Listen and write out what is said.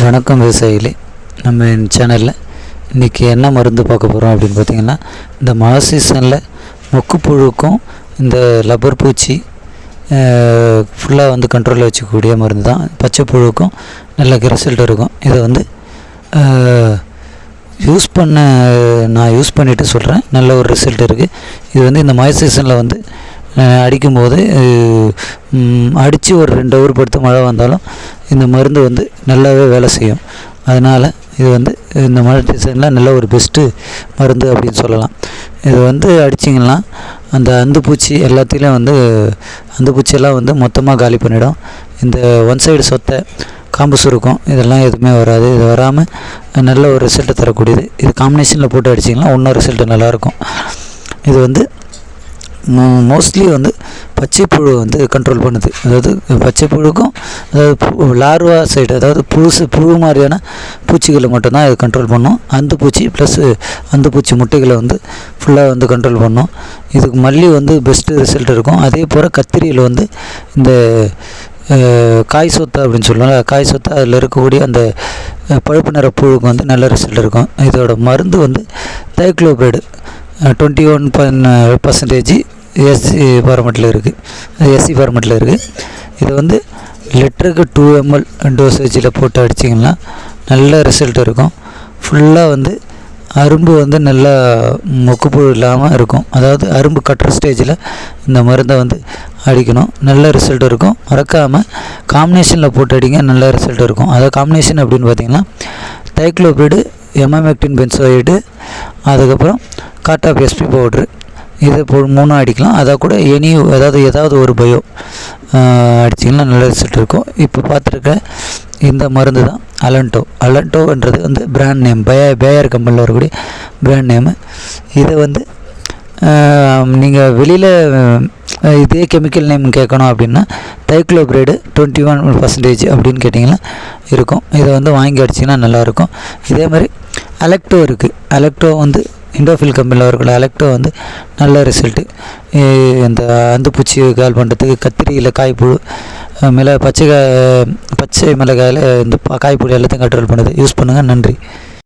வணக்கம் விவசாயிகளே. நம்ம சேனலில் இன்றைக்கி என்ன மருந்து பார்க்க போகிறோம் அப்படின்னு பார்த்தீங்கன்னா இந்த மழை சீசனில் மொக்குப்புழுக்கும் இந்த லப்பர் பூச்சி ஃபுல்லாக வந்து கண்ட்ரோலில் வச்சுக்கக்கூடிய மருந்து தான். பச்சை புழுக்கும் நல்ல ரிசல்ட் இருக்கும். இதை வந்து யூஸ் பண்ண நான் யூஸ் பண்ணிவிட்டு சொல்கிறேன் நல்ல ஒரு ரிசல்ட் இருக்குது இது வந்து இந்த மழை சீசனில் வந்து அடிக்கும்போது அடித்து ஒரு ரெண்டு ஹவர் படுத்து மழை வந்தாலும் இந்த மருந்து வந்து நல்லாவே வேலை செய்யும். அதனால் இது வந்து இந்த மழை சீசனில் நல்ல ஒரு பெஸ்ட்டு மருந்து அப்படின்னு சொல்லலாம். இது வந்து அடிச்சிங்கன்னா அந்த அந்து பூச்சி எல்லாத்திலையும் வந்து அந்து பூச்சியெல்லாம் வந்து மொத்தமாக காலி பண்ணிடும். இந்த ஒன் சைடு சொத்தை காம்பு சுருக்கம் இதெல்லாம் எதுவுமே வராது. இது வராமல் நல்ல ஒரு ரிசல்ட்டை தரக்கூடியது. இது காம்பினேஷனில் போட்டு அடிச்சிங்கன்னா இன்னும் ரிசல்ட்டு நல்லாயிருக்கும். இது வந்து மோஸ்ட்லி வந்து பச்சைப்புழு வந்து கண்ட்ரோல் பண்ணுது. அதாவது பச்சைப்புழுக்கும் அதாவது பு- லார்வா சைடு அதாவது புழுசு புழு மாதிரியான பூச்சிகளை மட்டும்தான் இது கண்ட்ரோல் பண்ணும். அந்த பூச்சி ப்ளஸ் அந்த பூச்சி முட்டைகளை வந்து ஃபுல்லாக வந்து கண்ட்ரோல் பண்ணும். இதுக்கு மல்லி வந்து பெஸ்ட்டு ரிசல்ட் இருக்கும். அதே போல் கத்திரியில் வந்து இந்த காய் சொத்தை அப்படின்னு சொல்லுவாங்க. காய் சொத்தை அதில் இருக்கக்கூடிய அந்த பழுப்பு நிற புழுக்கு வந்து நல்ல ரிசல்ட் இருக்கும். இதோட மருந்து வந்து thiacloprid twenty one percentage SC ஃபார்மெட்டில் இருக்குது எஸ்சி ஃபார்மெட்டில் இருக்குது இது வந்து லிட்டருக்கு டூ எம்எல் டோசேஜில் போட்டு அடிச்சிங்கன்னா நல்ல ரிசல்ட் இருக்கும். ஃபுல்லாக வந்து அரும்பு வந்து நல்லா மொக்குப்புழு இல்லாமல் இருக்கும். அதாவது அரும்பு கட்டுற ஸ்டேஜில் இந்த மருந்தை வந்து அடிக்கணும். நல்ல ரிசல்ட் இருக்கும். மறக்காமல் காம்பினேஷனில் போட்டு அடிங்க நல்ல ரிசல்ட் இருக்கும். அதாவது காம்பினேஷன் அப்படின்னு பார்த்தீங்கன்னா தைக்ளோபீடு எமமெக்டின் பென்சோயிடு அதுக்கப்புறம் காட்டாப் எஸ்பி பவுட்ரு இது போ மூணும் அடிக்கலாம். அதை கூட எனி அதாவது ஏதாவது ஒரு பயோ அடிச்சிங்கன்னா நல்ல ரிசல்ட் இருக்கும். இப்போ பார்த்துருக்க இந்த மருந்து தான் அலண்டோ அலண்டோன்றது வந்து பிராண்ட் நேம் பய பேயர் கம்பெனியில் வரக்கூடிய பிராண்ட் நேமு இதை வந்து நீங்கள் வெளியில் இதே கெமிக்கல் நேம் கேட்கணும் அப்படின்னா தைக்ளோபிரேடு டுவெண்ட்டி ஒன் பர்சன்டேஜ் அப்படின்னு கேட்டிங்கன்னா இருக்கும். இதை வந்து வாங்கி அடிச்சிங்கன்னா நல்லாயிருக்கும் இதே மாதிரி அலெக்டோ இருக்குது அலெக்டோ வந்து இண்டோஃபில் கம்பெனியில் வரக்கூடிய அலெக்டோ வந்து நல்ல ரிசல்ட்டு இந்த அந்து பூச்சி கால் பண்ணுறதுக்கு கத்திரியில் காய்ப்புழு அஹ் மிள பச்சை காய் பச்சை மிளகாயில் இந்த காய்ப்புழு எல்லாத்தையும் கண்ட்ரோல் பண்ணுது. யூஸ் பண்ணுங்கள் நன்றி.